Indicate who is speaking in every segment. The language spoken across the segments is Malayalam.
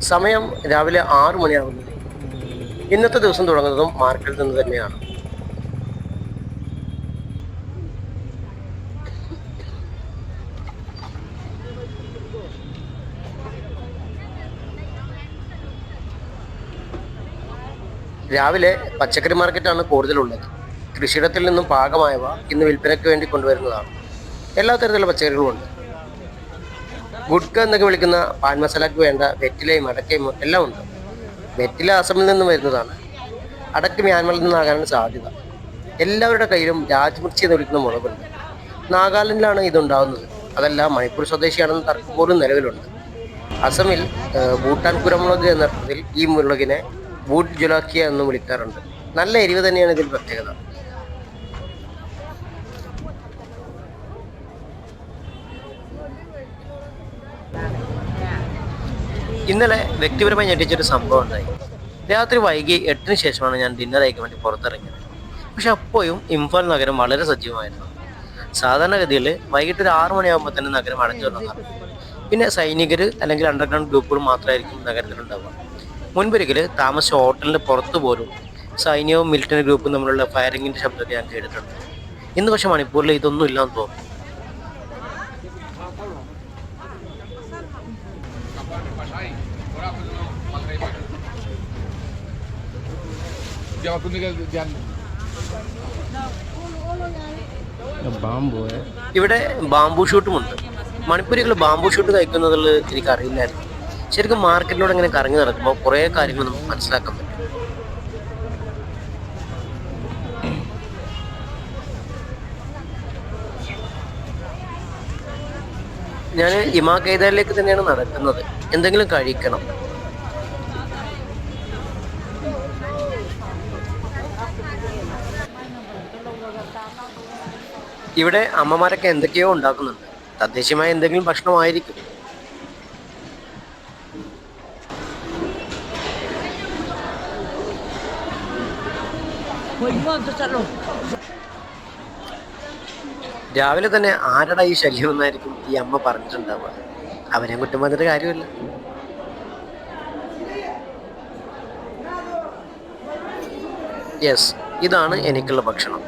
Speaker 1: സമയം രാവിലെ ആറു മണിയാകുന്നു ഇന്നത്തെ ദിവസം തുടങ്ങുന്നതും മാർക്കറ്റിൽ നിന്ന് തന്നെയാണ്. രാവിലെ പച്ചക്കറി മാർക്കറ്റാണ് കൂടുതലുള്ളത്. കൃഷിയിടത്തിൽ നിന്നും പാകമായവ ഇന്ന് വിൽപ്പനയ്ക്ക് വേണ്ടി കൊണ്ടുവരുന്നതാണ്. എല്ലാ തരത്തിലുള്ള പച്ചക്കറികളും ഉണ്ട്. ഗുഡ്ക എന്നൊക്കെ വിളിക്കുന്ന പാൻ മസാലയ്ക്ക് വേണ്ട വെറ്റിലയും അടക്കയും എല്ലാം ഉണ്ട്. വെറ്റില അസമിൽ നിന്ന് വരുന്നതാണ്. അടക്ക് മ്യാൻമറിൽ നിന്നാകാനാണ് സാധ്യത. എല്ലാവരുടെ കയ്യിലും രാജ്മിർച്ചി എന്ന് വിളിക്കുന്ന മുളകുണ്ട്. നാഗാലാൻഡിലാണ് ഇതുണ്ടാകുന്നത് അതല്ല മണിപ്പൂർ സ്വദേശിയാണെന്ന് തർക്കം പോലും നിലവിലുണ്ട്. അസമിൽ ഭൂട്ടാൻ കുരമുളക് എന്ന അർത്ഥത്തിൽ ഈ മുളകിനെ ബൂട്ട് ജുലാക്കിയ എന്നും വിളിക്കാറുണ്ട്. നല്ല എരിവ് തന്നെയാണ് ഇതിൽ പ്രത്യേകത. ഇന്നലെ വ്യക്തിപരമായി ഞെട്ടിച്ചൊരു സംഭവം ഉണ്ടായി. രാത്രി വൈകി എട്ടിന് ശേഷമാണ് ഞാൻ ഡിന്നർ കഴിക്കാൻ വേണ്ടി പുറത്തിറങ്ങിയത്. പക്ഷെ അപ്പോഴും ഇംഫാൽ നഗരം വളരെ സജീവമായിരുന്നു. സാധാരണഗതിയിൽ വൈകിട്ട് ഒരു ആറു മണിയാകുമ്പോൾ തന്നെ നഗരം അടഞ്ഞു തുടങ്ങാറ് പിന്നെ സൈനികർ അല്ലെങ്കിൽ അണ്ടർഗ്രൗണ്ട് ഗ്രൂപ്പുകൾ മാത്രമായിരിക്കും നഗരത്തിലുണ്ടാവുക മുൻപൊരിക്കൽ താമസിച്ച ഹോട്ടലിന് പുറത്തു പോലും സൈന്യവും മിലിറ്ററി ഗ്രൂപ്പും തമ്മിലുള്ള ഫയറിങ്ങിന്റെ ശബ്ദമൊക്കെ ഞാൻ കേട്ടിട്ടുണ്ട്. ഇന്ന് പക്ഷേ മണിപ്പൂരിൽ ഇതൊന്നും ഇല്ലാന്ന് തോന്നുന്നു.
Speaker 2: Aku tinggal jangan
Speaker 3: ബാമ്പു
Speaker 1: ഇവിടെ ബാംബു ഷൂട്ടുമുണ്ട്. മണിപ്പൂരികൾ ബാംബു ഷൂട്ട് കഴിക്കുന്നതിൽ എനിക്ക് അറിയില്ലായിരുന്നു ശരിക്കും മാർക്കറ്റിലൂടെ ഇങ്ങനെ കറങ്ങി നടക്കുമ്പോൾ കുറേ കാര്യങ്ങൾ നമുക്ക് മനസ്സിലാക്കാൻ പറ്റും. ഞാൻ ഇമാ കൈതാരിലേക്ക് തന്നെയാണ് നടക്കുന്നത്. എന്തെങ്കിലും കഴിക്കണം. ഇവിടെ അമ്മമാരൊക്കെ എന്തൊക്കെയോ ഉണ്ടാക്കുന്നുണ്ട്. തദ്ദേശീയമായ എന്തെങ്കിലും ഭക്ഷണമായിരിക്കും. രാവിലെ തന്നെ ആരടാ ഈ ശല്യം എന്നായിരിക്കും ഈ അമ്മ പറഞ്ഞിട്ടുണ്ടാവുക. അവനെ കുറ്റം പറഞ്ഞിട്ട് കാര്യമില്ല. യെസ് ഇതാണ് എനിക്കുള്ള ഭക്ഷണം.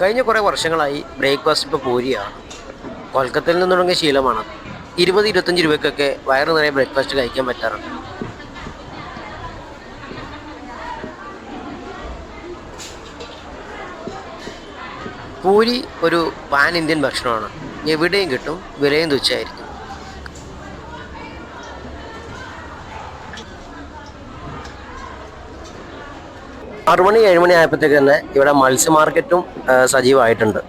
Speaker 1: കഴിഞ്ഞ കുറേ വർഷങ്ങളായി ബ്രേക്ക്ഫാസ്റ്റ് ഇപ്പോൾ പൂരിയാണ് കൊൽക്കത്തയിൽ നിന്ന് തുടങ്ങിയ ശീലമാണ്. ഇരുപത് ഇരുപത്തഞ്ച് രൂപയ്ക്കൊക്കെ വയറ് നിറയെ ബ്രേക്ക്ഫാസ്റ്റ് കഴിക്കാൻ പറ്റാറുണ്ട്. പൂരി ഒരു പാൻ ഇന്ത്യൻ ഭക്ഷണമാണ്. എവിടെയും കിട്ടും വിലയും തുച്ഛമായിരിക്കും. ആറുമണി ഏഴുമണി ആയപ്പോഴത്തേക്ക് തന്നെ ഇവിടെ മത്സ്യ മാർക്കറ്റും സജീവമായിട്ടുണ്ട്.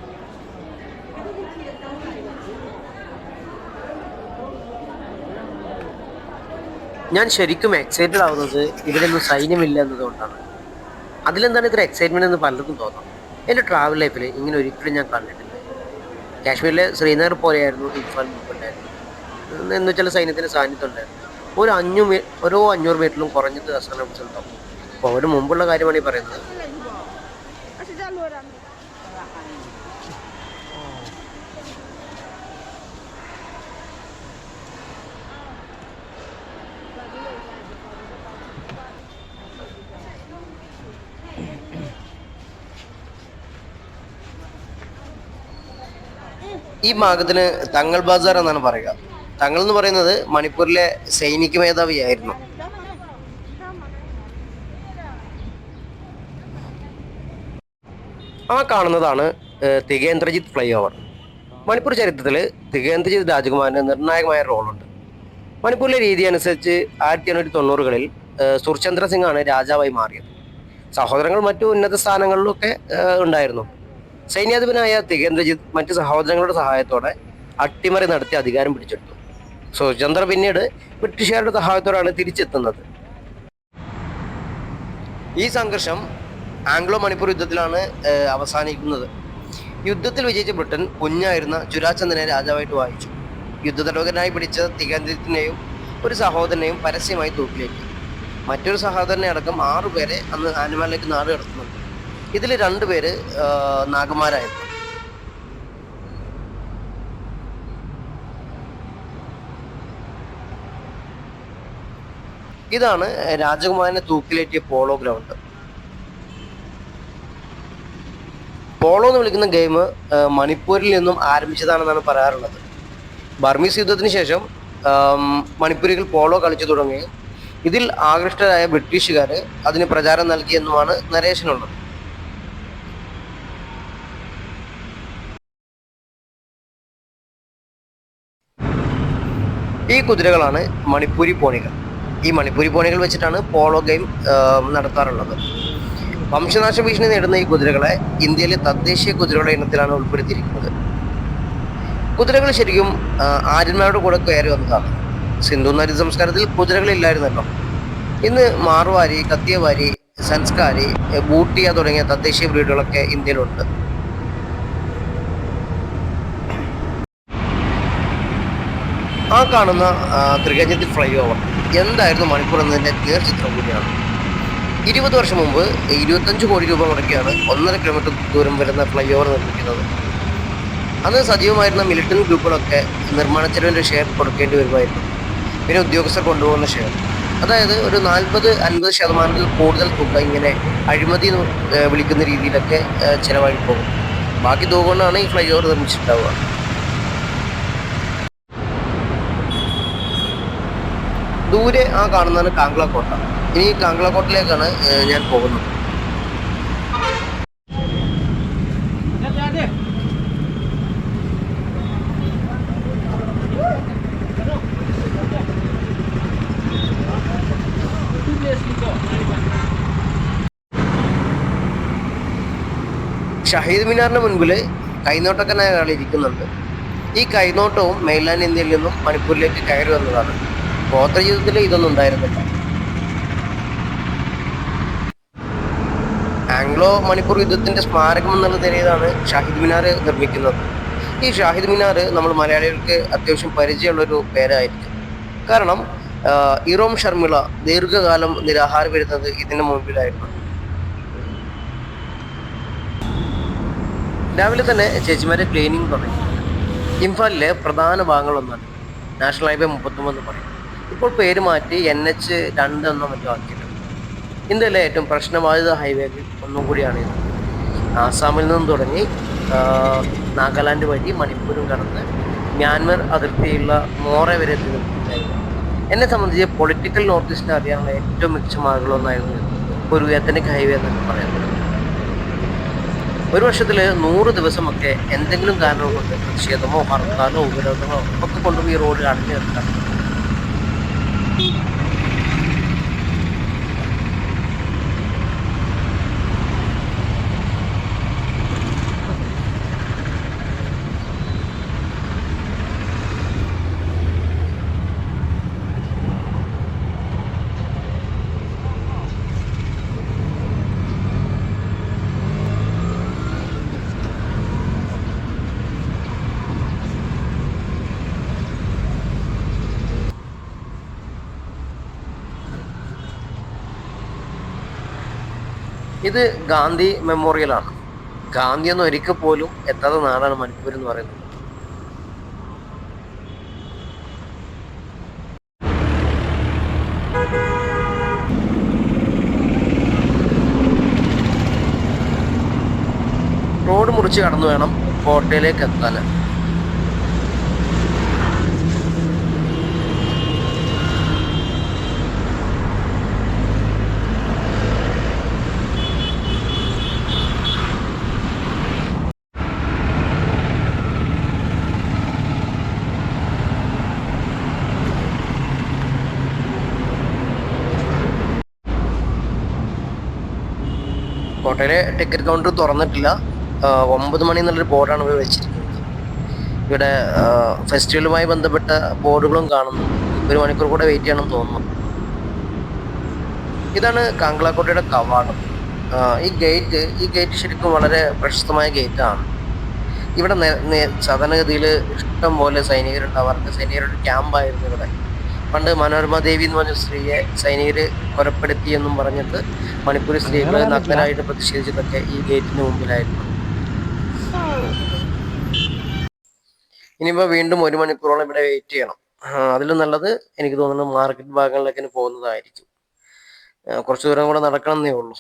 Speaker 1: ഞാൻ ശരിക്കും എക്സൈറ്റഡ് ആവുന്നത് ഇവിടെയൊന്നും സൈന്യമില്ല എന്നതുകൊണ്ടാണ്. അതിലെന്താണ് ഇത്ര എക്സൈറ്റ്മെന്റ് എന്ന് പലർക്കും തോന്നാം. എന്റെ ട്രാവൽ ലൈഫിൽ ഇങ്ങനെ ഒരിക്കലും ഞാൻ കണ്ടിട്ടില്ല. കാശ്മീരിലെ ശ്രീനഗർ പോലെയായിരുന്നു ഇൻഫാൻ മുമ്പുണ്ടായിരുന്നു എന്ന് വെച്ചാൽ സൈന്യത്തിന്റെ സാന്നിധ്യം ഉണ്ടായിരുന്നു. ഒരു അഞ്ഞൂറ് ഓരോ അഞ്ഞൂറ് മീറ്ററിലും കുറഞ്ഞത് അസംബ്ലി ഉണ്ടാവും അവർ മുമ്പുള്ള കാര്യമാണ് ഈ പറയുന്നത്. ഈ ഭാഗത്തിന് തങ്ങൾ ബാസാർ എന്നാണ് പറയുക. തങ്ങൾ എന്ന് പറയുന്നത് മണിപ്പൂരിലെ സൈനിക മേധാവിയായിരുന്നു. ആ കാണുന്നതാണ് തികേന്ദ്രജിത് ഫ്ലൈ ഓവർ മണിപ്പൂർ ചരിത്രത്തിൽ തികേന്ദ്രജിത്ത് രാജകുമാരന് നിർണായകമായ റോളുണ്ട്. മണിപ്പൂരിലെ രീതി അനുസരിച്ച് ആയിരത്തി എണ്ണൂറ്റി തൊണ്ണൂറുകളിൽ സുർചന്ദ്ര ആണ് രാജാവായി മാറിയത്. സഹോദരങ്ങൾ മറ്റു ഉന്നത സ്ഥാനങ്ങളിലൊക്കെ ഉണ്ടായിരുന്നു. സൈന്യാധിപനായ തികേന്ദ്രജിത്ത് മറ്റു സഹോദരങ്ങളുടെ സഹായത്തോടെ അട്ടിമറി നടത്തി അധികാരം പിടിച്ചെടുത്തു. സുചന്ദ്ര പിന്നീട് ബ്രിട്ടീഷുകാരുടെ സഹായത്തോടാണ് തിരിച്ചെത്തുന്നത്. ഈ സംഘർഷം ആംഗ്ലോ മണിപ്പൂർ യുദ്ധത്തിലാണ് അവസാനിക്കുന്നത്. യുദ്ധത്തിൽ വിജയിച്ച ബ്രിട്ടൻ കുഞ്ഞായിരുന്ന ചുരാചന്ദ്രനെ രാജാവായിട്ട് വായിച്ചു. യുദ്ധതടവുകനായി പിടിച്ച തികന്തിനെയും ഒരു സഹോദരനെയും പരസ്യമായി തൂക്കിലേറ്റി. മറ്റൊരു സഹോദരനെ അടക്കം ആറുപേരെ അന്ന് ആനിമാലിലേക്ക് നാട് കടത്തുന്നുണ്ട്. ഇതിൽ രണ്ടുപേര് നാഗന്മാരായിരുന്നു. ഇതാണ് രാജകുമാരനെ തൂക്കിലേറ്റിയ പോളോ ഗ്രൗണ്ട്. പോളോ എന്ന് വിളിക്കുന്ന ഗെയിം മണിപ്പൂരിൽ നിന്നും ആരംഭിച്ചതാണെന്നാണ് പറയാറുള്ളത്. ബർമീസ് യുദ്ധത്തിന് ശേഷം മണിപ്പൂരികൾ പോളോ കളിച്ചു തുടങ്ങി. ഇതിൽ ആകൃഷ്ടരായ ബ്രിട്ടീഷുകാർ അതിന് പ്രചാരം നൽകിയെന്നുമാണ് നരേഷനുള്ളത്. ഈ കുതിരകളാണ് മണിപ്പൂരി പോണികൾ. ഈ മണിപ്പൂരി പോണികൾ വെച്ചിട്ടാണ് പോളോ ഗെയിം നടത്താറുള്ളത്. വംശനാശ ഭീഷണി നേടുന്ന ഈ കുതിരകളെ ഇന്ത്യയിലെ തദ്ദേശീയ കുതിരകളുടെ ഇനത്തിലാണ് ഉൾപ്പെടുത്തിയിരിക്കുന്നത്. കുതിരകൾ ശരിക്കും ആര്യന്മാരുടെ കൂടെ കയറി വന്നതാണ്. സിന്ധു നദി സംസ്കാരത്തിൽ കുതിരകളില്ലായിരുന്നല്ലോ ഇന്ന് മാറുവാരി കത്തിയവാരി സംസ്കാരി ബൂട്ടിയ തുടങ്ങിയ തദ്ദേശീയ ബ്രീഡുകളൊക്കെ ഇന്ത്യയിലുണ്ട്. ആ കാണുന്ന ത്രികഞ്ചത്തിൽ ഫ്ലൈ ഓവർ എന്തായിരുന്നു മണിപ്പൂർ എന്നതിന്റെ നേർചിത്രം കൂടിയാണ്. ഇരുപത് വർഷം മുമ്പ് ഇരുപത്തഞ്ച് കോടി രൂപ മുടക്കിയാണ് ഒന്നര കിലോമീറ്റർ ദൂരം വരുന്ന ഫ്ലൈ ഓവർ നിർമ്മിക്കുന്നത്. അന്ന് സജീവമായിരുന്ന മിലിറ്ററി ഗ്രൂപ്പുകളൊക്കെ നിർമ്മാണ ചെലവിന്റെ ഷെയർ കൊടുക്കേണ്ടി വരുമായിരുന്നു. പിന്നെ ഉദ്യോഗസ്ഥർ കൊണ്ടുപോകുന്ന ഷെയർ അതായത് ഒരു നാൽപ്പത് അൻപത് ശതമാനത്തിൽ കൂടുതൽ തുക ഇങ്ങനെ അഴിമതി വിളിക്കുന്ന രീതിയിലൊക്കെ ചിലവായി പോകും. ബാക്കി തുക കൊണ്ടാണ് ഈ ഫ്ലൈ ഓവർ നിർമ്മിച്ചിട്ടുണ്ടാവുക. ദൂരെ ആ കാണുന്നതാണ് കാംഗ്ല കോട്ട. ഇനി ഈ കാങ്കള കോട്ടയിലേക്കാണ് ഏഹ് ഞാൻ പോകുന്നത്. ഷഹീദ് മിനാറിന് മുൻപിൽ കൈനോട്ടക്കനായ ഒരാൾ ഇരിക്കുന്നുണ്ട്. ഈ കൈനോട്ടവും മെയിൻലാൻഡ് ഇന്ത്യയിൽ നിന്നും മണിപ്പൂരിലേക്ക് കയറി വന്നതാണ്. ഗോത്ര ജീവിതത്തിൽ ഇതൊന്നും ഉണ്ടായിരുന്നില്ല. ആംഗ്ലോ മണിപ്പൂർ യുദ്ധത്തിന്റെ സ്മാരകം എന്നുള്ള നിലയിലാണ് ഷാഹിദ് മിനാർ നിർമ്മിക്കുന്നത്. ഈ ഷാഹിദ് മിനാർ നമ്മൾ മലയാളികൾക്ക് അത്യാവശ്യം പരിചയമുള്ളൊരു പേരായിരിക്കും. കാരണം ഇറോം ഷർമിള ദീർഘകാലം നിരാഹാരം വരുന്നത് ഇതിന് മുമ്പിലായിരുന്നു. രാവിലെ തന്നെ ചേച്ചിമാരെ ക്ലീനിങ് തുടങ്ങി. ഇംഫാലിലെ പ്രധാന ഭാഗങ്ങളൊന്നാണ്. നാഷണൽ ഹൈവേ മുപ്പത്തൊമ്പത് പറയും. ഇപ്പോൾ പേര് മാറ്റി എൻ എച്ച് രണ്ട് എന്നോ മറ്റോ ആക്കിയിട്ടുണ്ട് ഇന്ത്യയിലെ ഏറ്റവും പ്രശ്നബാധിത ഹൈവേകളിൽ ഒന്നും കൂടിയാണ്. ഇത് ആസാമിൽ നിന്നും തുടങ്ങി നാഗാലാൻഡ് വഴി മണിപ്പൂരും കടന്ന് മ്യാൻമർ അതിർത്തിയുള്ള മോറെ വരെ എത്തി എന്നെ സംബന്ധിച്ച് പൊളിറ്റിക്കൽ നോർത്ത് ഈസ്റ്റിനെ അറിയാനുള്ള ഏറ്റവും മികച്ച മാർഗങ്ങളൊന്നായിരുന്നു ഒരു എത്തനിക് ഹൈവേ എന്നൊക്കെ പറയുന്നത്. ഒരു വർഷത്തിൽ നൂറ് ദിവസമൊക്കെ എന്തെങ്കിലും കാരണം കൊണ്ട് പ്രതിഷേധമോ ഹർത്താലോ ഉപരോധമോ ഒക്കെ കൊണ്ടുപോയി ഈ റോഡ് അടഞ്ഞു നിർത്താം ഇത് ഗാന്ധി മെമ്മോറിയലാണ് ഗാന്ധി ഒന്നും ഒരിക്കൽ പോലും എത്താത്ത നാടാണ് മണിപ്പൂർ എന്ന് പറയുന്നത്. റോഡ് മുറിച്ച് കടന്നു വേണം കോട്ടയിലേക്ക് എത്താൻ. കോട്ടയിലെ ടിക്കറ്റ് കൗണ്ടർ തുറന്നിട്ടില്ല. ഒമ്പത് മണി എന്നുള്ളൊരു ബോർഡാണ് ഇവിടെ വെച്ചിരിക്കുന്നത്. ഇവിടെ ഫെസ്റ്റിവലുമായി ബന്ധപ്പെട്ട ബോർഡുകളും കാണുന്നു. ഒരു മണിക്കൂർ കൂടെ വെയിറ്റ് ചെയ്യണം തോന്നുന്നു. ഇതാണ് കാങ്കളാക്കോട്ടയുടെ കവാടം. ഈ ഗേറ്റ് ഈ ഗേറ്റ് ശരിക്കും വളരെ പ്രശസ്തമായ ഗേറ്റാണ് ഇവിടെ സാധാരണഗതിയിൽ ഇഷ്ടം പോലെ സൈനികരുണ്ട്. അവർക്ക് സൈനികരുടെ ക്യാമ്പായിരുന്നു ഇവിടെ. പണ്ട് മനോരമ ദേവി എന്ന് പറഞ്ഞ സ്ത്രീയെ സൈനികർ കൊലപ്പെടുത്തി എന്നും പറഞ്ഞിട്ട് മണിപ്പൂരി സ്ത്രീകൾ നഗ്നരായിട്ട് പ്രതിഷേധിച്ചതൊക്കെ ഈ ഗേറ്റിന് മുമ്പിലായിരുന്നു. ഇനിയിപ്പോൾ വീണ്ടും ഒരു മണിക്കൂറോളം ഇവിടെ വെയിറ്റ് ചെയ്യണം. അതിലും നല്ലത് എനിക്ക് തോന്നുന്നു മാർക്കറ്റ് ഭാഗങ്ങളിലേക്ക് പോകുന്നതായിരിക്കും. കുറച്ച് ദൂരം കൂടെ നടക്കണം എന്നേ ഉള്ളൂ.